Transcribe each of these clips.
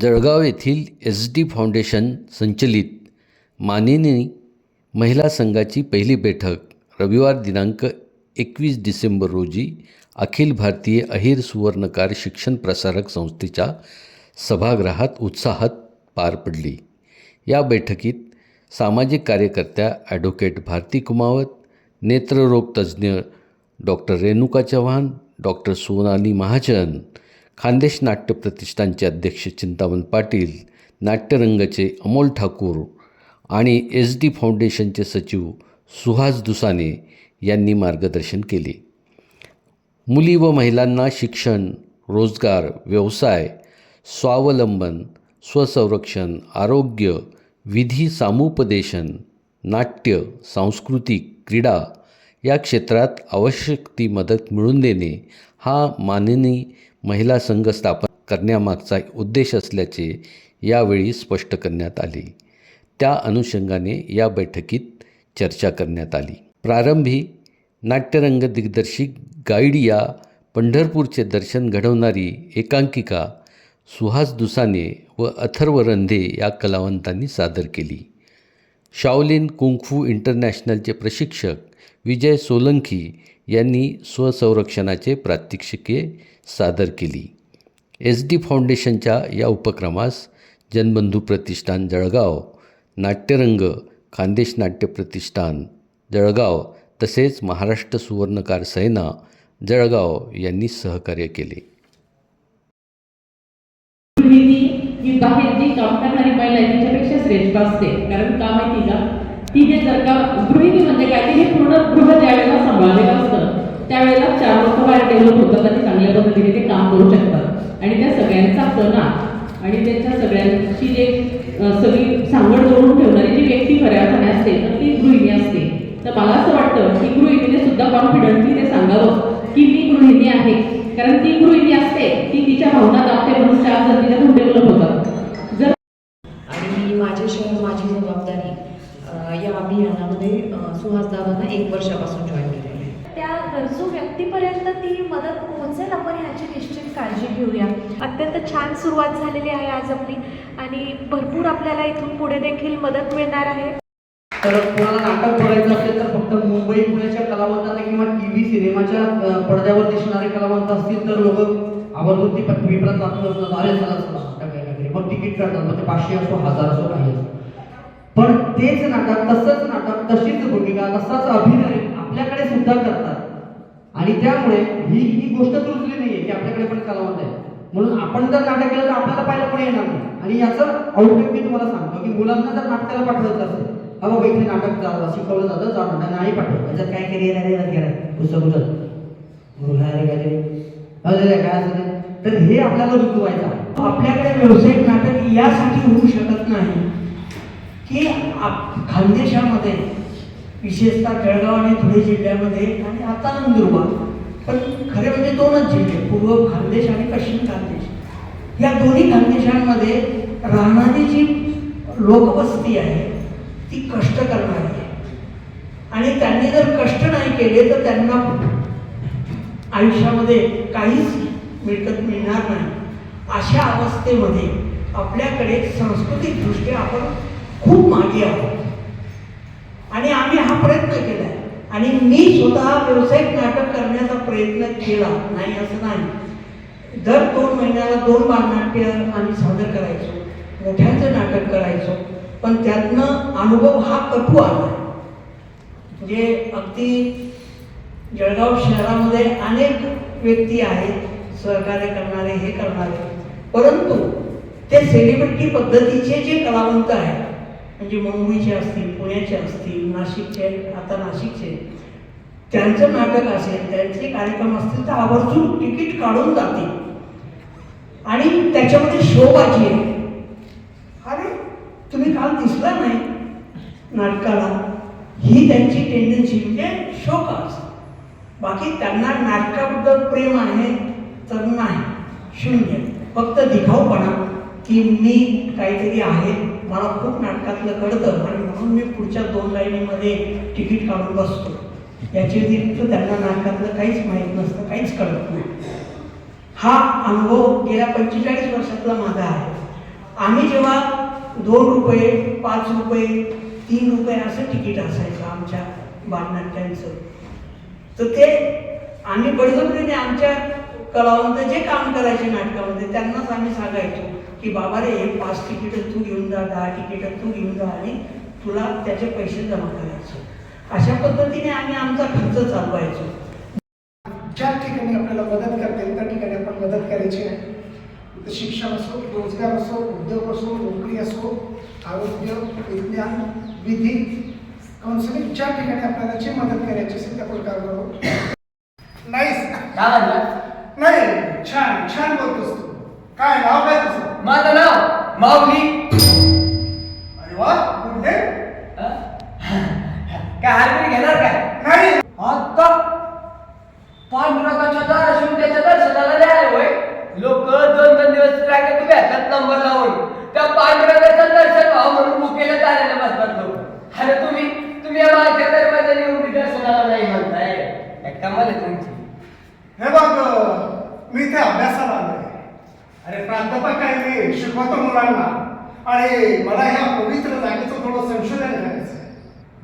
जळगाव येथील S D foundation संचलित मानिनी महिला संघाची पहिली बैठक रविवार दिनांक एकवीस डिसेंबर रोजी अखिल भारतीय अहिर सुवर्णकार शिक्षण प्रसारक संस्थेच्या सभागृहात उत्साहात पार पडली. या बैठकीत सामाजिक कार्यकर्त्या ॲडव्होकेट भारती कुमावत नेत्ररोग तज्ज्ञ डॉक्टर रेणुका चव्हाण डॉक्टर सोनाली महाजन खानदेश नाट्य प्रतिष्ठानचे अध्यक्ष चिंतामण पाटील नाट्यरंगचे अमोल ठाकूर आणि एस डी फाउंडेशनचे सचिव सुहास दुसाने यांनी मार्गदर्शन केले. मुली व महिलांना शिक्षण रोजगार व्यवसाय स्वावलंबन स्वसंरक्षण आरोग्य विधी सामुपदेशन नाट्य सांस्कृतिक क्रीडा या क्षेत्रात आवश्यक ती मदत मिळवून देणे हा माननी महिला संघ स्थापन करण्यामागचा उद्देश असल्याचे यावेळी स्पष्ट करण्यात आले. त्या अनुषंगाने या बैठकीत चर्चा करण्यात आली. प्रारंभी नाट्यरंग दिग्दर्शिक गाईड या पंढरपूरचे दर्शन घडवणारी एकांकिका सुहास दुसाने व अथर्व रंधे या कलावंतांनी सादर केली. शाओलिन कुंगफू इंटरनॅशनलचे प्रशिक्षक विजय सोलंकी यांनी स्वसंरक्षणाचे प्रात्यक्षिके सादर केली. एस डी फाउंडेशनच्या या उपक्रमास जनबंधू प्रतिष्ठान जळगाव नाट्यरंग खानदेश नाट्य प्रतिष्ठान जळगाव तसेच महाराष्ट्र सुवर्णकार सेना जळगाव यांनी सहकार्य केले. गृहिणी जी काम करणारी महिला आहे तिच्यापेक्षा श्रेष्ठ असते. कारण का माहिती की जे जर का गृहिणी म्हणजे काय हे पूर्ण गृह ज्यावेळेला सांभाळलेलं असतं त्यावेळेला चार लोक बाहेर डेव्हलप होतात आणि चांगल्या पद्धतीने ते काम करू शकतात. आणि त्या सगळ्यांचा कणा आणि त्यांच्या सगळ्यांची जे सगळी सांगड जोडून ठेवणारी जी व्यक्ती खऱ्या अर्थाने असते तर ती गृहिणी असते. तर मला असं वाटतं की गृहिणीने सुद्धा कॉन्फिडंटली ते सांगावं की मी गृहिणी आहे. कारण ती गृहिणी असते ती तिच्या भावना दाबते म्हणून चार जर तिच्या डेव्हलप होतात जर आणि माझे शहर माझी जबाबदारी या अभियानामध्ये अ, सुहास दादांना एक वर्षापासून जॉईन केलेलं आहे. त्या गरजू व्यक्तीपर्यंत ती मदत पोहोचेल आपण ह्याची निश्चित काळजी घेऊया. अत्यंत छान सुरुवात झालेली आहे आज आपली आणि भरपूर आपल्याला इथून पुढे देखील मदत मिळणार आहे. तर कोणाला नाटक बघायचं असेल तर फक्त मुंबई पुण्याच्या कलावंतांना किंवा टी व्ही सिनेमाच्या पडद्यावर दिसणारे कलावंत असतील तर लोक आवर्जून ती पृथ्वी परत वाचत असतात अरे चला चला नाटक आहे काहीतरी मग तिकीट काढतात. मग ते पाचशे असो हजार असो काही असो. पण तेच नाटक तसंच नाटक तशीच भूमिका तसाच अभिनय आपल्याकडे सुद्धा करतात. आणि त्यामुळे ही ही गोष्ट रुजली नाहीये की आपल्याकडे पण कलावंत आहे म्हणून आपण जर नाटक केलं तर आपल्याला पाहिलं पण येणार नाही. आणि याचं आउटपुट मी तुम्हाला सांगतो की मुलांना जर नाटकाला पाठवायचं असेल बाबा इथे नाटक जावं शिकवलं जातं जा नाही पाठवतो. याच्यात काय करिअर आहे ना केलं पुस्तक उचल. आहे अरे काय असं तर हे आपल्याला रुजवायचं आहे. आपल्याकडे व्यावसायिक नाटक यासाठी होऊ शकत नाही. की आप खानदेशामध्ये विशेषतः जळगाव आणि धुळे जिल्ह्यामध्ये आणि आता नंदुरबार पण खरे म्हणजे दोनच जिल्हे पूर्व खानदेश आणि पश्चिम खानदेश. या दोन्ही खानदेशांमध्ये राहणारी जी लोकवस्ती आहे ती कष्ट करणारी आहे. आणि त्यांनी जर कष्ट नाही केले तर त्यांना आयुष्यामध्ये काहीच मिळकत मिळणार नाही. अशा अवस्थेमध्ये आपल्याकडे सांस्कृतिकदृष्ट्या आपण खूप मागे आहोत. आणि आम्ही हा प्रयत्न केला. आहे आणि मी स्वतः व्यावसायिक नाटक करण्याचा प्रयत्न केला. नाही असं नाही. दर दोन महिन्याला दोन बालनाट्य आम्ही सादर करायचो. मोठ्यांचं नाटक करायचो. पण त्यातनं अनुभव हा कटू आला. म्हणजे अगदी जळगाव शहरामध्ये अनेक व्यक्ती आहेत सहकार्य करणारे हे करणारे. परंतु ते सेलिब्रिटी पद्धतीचे जे कलावंत आहेत म्हणजे मुंबईचे असतील पुण्याचे असतील नाशिकचे आता नाशिकचे त्यांचं नाटक असेल त्यांचे कार्यक्रम असतील तर आवर्जून तिकीट काढून जातील. आणि त्याच्यामध्ये शोभाची आहे. अरे तुम्ही काल दिसला नाही नाटकाला. ही त्यांची टेंडन्सी म्हणजे असते बाकी त्यांना नाटकाबद्दल प्रेम आहे तर नाही. शून्य. फक्त दिखाऊपणा की मी काहीतरी आहे. मला खूप नाटकातलं कळतं आणि म्हणून मी पुढच्या दोन लाईनीमध्ये तिकीट काढून बसतो. याच्या व्यतिरिक्त त्यांना नाटकातलं काहीच माहीत नसतं काहीच कळत नाही. हा अनुभव गेल्या पंचेचाळीस वर्षातला माझा आहे. आम्ही जेव्हा दोन रुपये पाच रुपये तीन रुपये असं तिकीट असायचं आमच्या बालनाट्यांचं तर ते आम्ही बळजबरीने आमच्या कलावंत जे काम करायचे नाटकामध्ये त्यांनाच आम्ही सांगायचो. की बाबा रे हे पाच तिकीटं तू घेऊन जा दहा तिकीटं तू घेऊन जा आणि तुला त्याचे पैसे जमा करायचे. अशा पद्धतीने आम्ही आमचा खर्च चालवायचो. ज्या ठिकाणी आपल्याला मदत करता येईल त्या ठिकाणी आपण मदत करायची आहे शिक्षण असो रोजगार असो उद्योग असो नोकरी असो आरोग्य विज्ञान विधी काउन्सिलिंग ज्या ठिकाणी आपल्याला जी मदत करायची असेल त्या नाही नाही छान छान बोलतोस तू. काय नाव काय तुझं? माझं नाव माऊली. अरे वा गुड काय हारबीर घेणार काय? नाही. आता पांडुरंगाच्या दाराशी त्याच्या दर्शनाला द्यायला होय. लोक दोन दोन दिवस ट्रॅक तुम्ही हातात नंबर लावून. त्या पांडुरंगाचं दर्शन व्हावं म्हणून बुकेला चालायला बसतात लोक. अरे तुम्ही तुम्ही या माझ्या दरवाजा येऊन दर्शनाला नाही म्हणताय. कमाल आहे तुमची. हे बघ मी इथे अभ्यासाला अरे प्राध्यापक आहे मी शिकवतो मुलांना. आणि मला ह्या पवित्र जागेचं थोडं संशोधन करायचं आहे.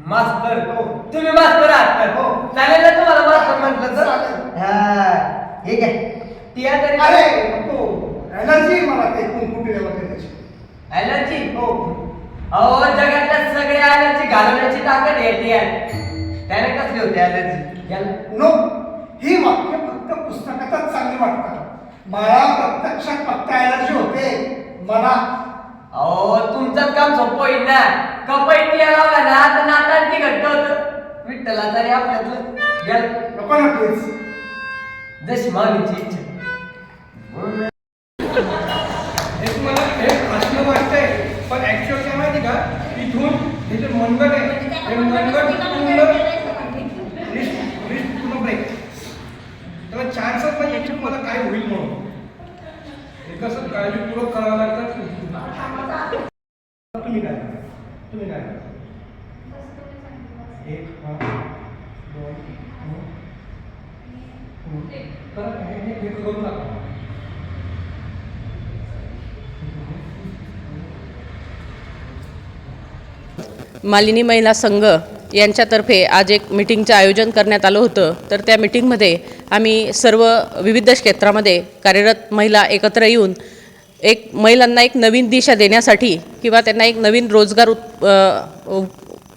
मास्तर. हो. तुम्ही मास्तर आहात तर हो. चालेल ना तुम्हाला मास्तर म्हटलं तर? चालेल. हा. ठीक आहे ती आता अरे नको. एलर्जी मला ते कुंकुटी वगैरे त्याची ॲलर्जी हो. अहो जगातल्या सगळ्या ॲलर्जी घालवण्याची ताकद येते त्याने कसली होती ॲलर्जी नो. ही वाक्य फक्त पुस्तकातच चांगली वाटतात. मला प्रत्यक्षात फक्त एलर्जी होते. मला अहो तुमचं काम सोपं होईल ना. कपैती लावला ना तर नातांती घट्ट होत. विठ्ठला तरी आपल्यातलं. गेल. नको ना प्लीज जशी मागणीची इच्छा. वाटतंय पण ऍक्च्युअल काय माहिती का? इथून हे जे मनगट आहे हे मनगट पूर्ण रिस्ट रिस्ट पूर्ण ब्रेक त्याला चान्सच नाही की मला काय होईल म्हणून हे कसं काळजीपूर्वक करावं लागतात तुम्ही काय तुम्ही काय एक हा, दोन हं, हे- हे करून टाका. मालिनी महिला संघ यांच्यातर्फे आज एक मिटिंगचं आयोजन करण्यात आलं होतं. तर त्या मिटिंगमध्ये आम्ही सर्व विविध क्षेत्रामध्ये कार्यरत महिला एकत्र येऊन एक महिलांना एक नवीन दिशा देण्यासाठी किंवा त्यांना एक नवीन रोजगार उप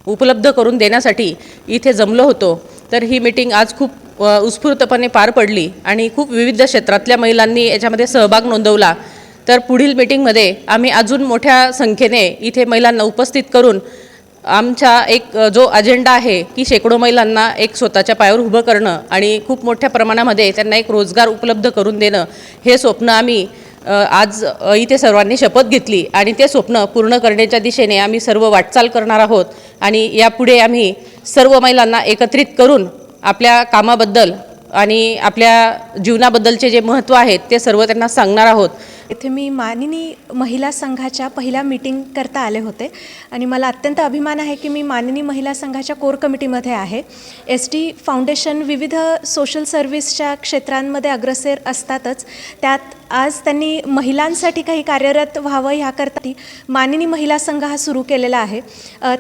उपलब्ध करून देण्यासाठी इथे जमलो होतो. तर ही मिटिंग आज खूप उत्स्फूर्तपणे पार पडली आणि खूप विविध क्षेत्रातल्या महिलांनी याच्यामध्ये सहभाग नोंदवला. तर पुढील मिटिंगमध्ये आम्ही अजून मोठ्या संख्येने इथे महिलांना उपस्थित करून आमचा एक जो अजेंडा आहे की शेकडो महिलांना एक स्वतःच्या पायावर उभं करणं आणि खूप मोठ्या प्रमाणामध्ये त्यांना एक रोजगार उपलब्ध करून देणं हे स्वप्न आम्ही आज इथे सर्वांनी शपथ घेतली आणि ते स्वप्न पूर्ण करण्याच्या दिशेने आम्ही सर्व वाटचाल करणार आहोत आणि यापुढे आम्ही सर्व महिलांना एकत्रित करून आपल्या कामाबद्दल आणि आपल्या जीवनाबद्दलचे जे महत्त्व आहेत ते सर्व त्यांना सांगणार आहोत. इथे मी मानिनी महिला संघाच्या पहिल्या मीटिंग करता आले होते. आणि मला अत्यंत अभिमान आहे की मी मानिनी महिला संघाच्या कोर कमिटीमध्ये आहे. एस टी फाउंडेशन विविध सोशल सर्व्हिसच्या क्षेत्रांमध्ये अग्रसेर असतातच. त्यात आज त्यांनी महिलांसाठी काही कार्यरत व्हावं ह्याकरता मानिनी महिला संघ हा सुरू केलेला आहे.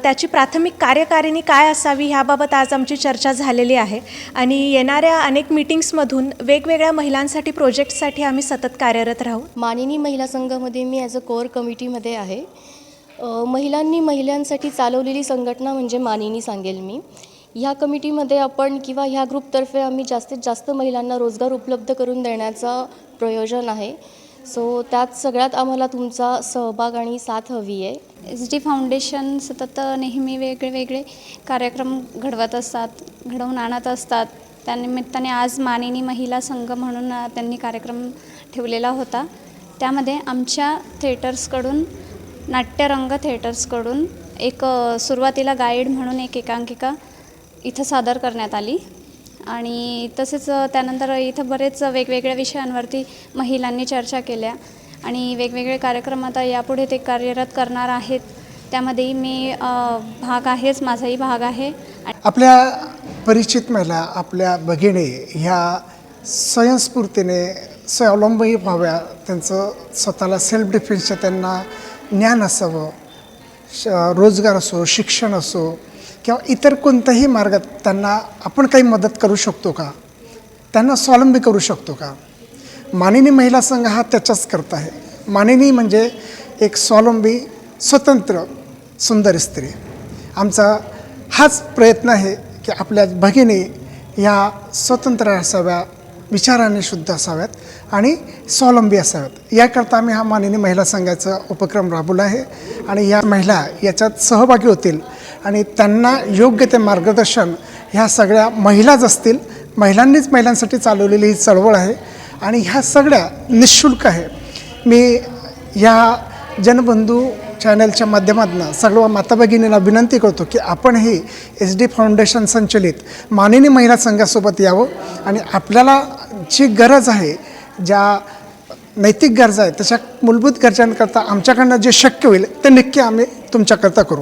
त्याची प्राथमिक कार्यकारिणी काय असावी ह्याबाबत आज आमची चर्चा झालेली आहे आणि येणाऱ्या अनेक मीटिंग्समधून वेगवेगळ्या महिलांसाठी प्रोजेक्टसाठी आम्ही सतत कार्यरत राहू. मानिनी महिला संघामध्ये मी ॲज अ कोअर कमिटीमध्ये आहे. महिलांनी महिलांसाठी चालवलेली संघटना म्हणजे मानिनी सांगेल मी. ह्या कमिटीमध्ये आपण किंवा ह्या ग्रुपतर्फे आम्ही जास्तीत जास्त महिलांना रोजगार उपलब्ध करून देण्याचं प्रयोजन आहे. सो त्यात सगळ्यात आम्हाला तुमचा सहभाग आणि साथ हवी आहे. एस डी फाउंडेशन सतत नेहमी वेगळे वेगळे कार्यक्रम घडवत असतात घडवून आणत असतात. त्यानिमित्ताने आज मानिनी महिला संघ म्हणून त्यांनी कार्यक्रम ठेवलेला होता. त्यामध्ये आमच्या थिएटर्सकडून नाट्यरंग थिएटर्सकडून एक सुरुवातीला गाईड म्हणून एक एकांकिका इथं सादर करण्यात आली. आणि तसेच त्यानंतर इथं बरेच वेगवेगळ्या विषयांवरती महिलांनी चर्चा केल्या. आणि वेगवेगळे कार्यक्रम आता यापुढे ते कार्यरत करणार आहेत. त्यामध्येही मी भाग आहेच माझाही भाग आहे. आपल्या परिचित महिला आपल्या भगिनी ह्या स्वयंस्फूर्तीने स्वावलंबी व्हाव्या त्यांचं स्वतःला सेल्फ डिफेन्सचं त्यांना ज्ञान असावं. श रोजगार असो शिक्षण असो किंवा इतर कोणत्याही मार्गात त्यांना आपण काही मदत करू शकतो का? त्यांना स्वावलंबी करू शकतो का? मानिनी महिला संघ हा त्याच्याच करत आहे. मानिनी म्हणजे एक स्वावलंबी स्वतंत्र सुंदर स्त्री. आमचा हाच प्रयत्न आहे की आपल्या भगिनी ह्या स्वतंत्र असाव्या विचाराने शुद्ध असाव्यात आणि स्वावलंबी असाव्यात. याकरता आम्ही हा मानिनी महिला संघाचा उपक्रम राबवला आहे आणि या महिला याच्यात सहभागी होतील आणि त्यांना योग्य ते मार्गदर्शन ह्या सगळ्या महिलाच असतील. महिलांनीच महिलांसाठी चालवलेली ही चळवळ आहे. आणि ह्या सगळ्या निशुल्क आहे. मी ह्या जनबंधू चॅनलच्या माध्यमातून सर्व माता भगिनींना विनंती करतो की आपणही एस डी फाउंडेशन संचलित मानिनी महिला संघासोबत यावं. आणि आपल्याला जी गरज आहे ज्या नैतिक गरजा आहेत तशा मूलभूत गरजांकरता आमच्याकडनं जे शक्य होईल ते नक्की आम्ही तुमच्याकरता करू.